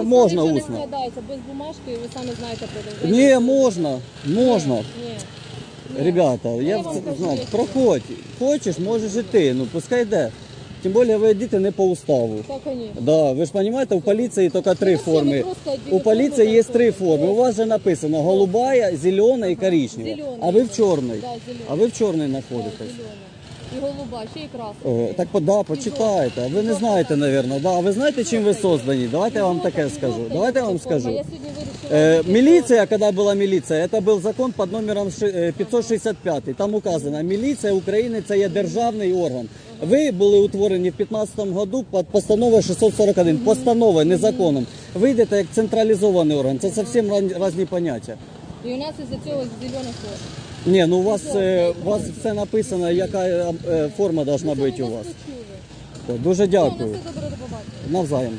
м- можна Нічого не усно. складається без бумажки, ви самі знаєте про це. Ні, можна, можна. Ні. Ребята, я вам в- кажу, знаю, як проходь. Хочеш, можеш іти, ну пускай йде. Тим більше ви йдете не по уставу. Так, звісно. Да, ви ж розумієте, у поліції тільки три Ну, всі ми форми. просто У поліції є три форми. У вас же написано голубая, зелена і коричнева. Зелена. А ви в чорній. Да, зелена. А ви в чорній знаходитесь. зелена. І голуба, ще і красна. Е, Так по- да, почитайте. Ви не знаєте, мабуть. Да. А ви знаєте, чим ви создані? Давайте я вам таке скажу. Давайте я вам скажу. Я сьогодні вирішила... Э, милиция, когда была милиция, это был закон под номером ши- э, 565. Там указано, міліція України це є державний орган. Ви були утворені в 2015 году під постановою 641. Постановою, не законом. Ви йдете як централізований орган. Це зовсім ран- різні поняття. І у нас із-за цього зелена форма. Ні, ну у вас, е, у вас все написано, яка е, е, форма має бути у вас. Дуже Все, на дякую. все добре, до побачення. Навзаєм.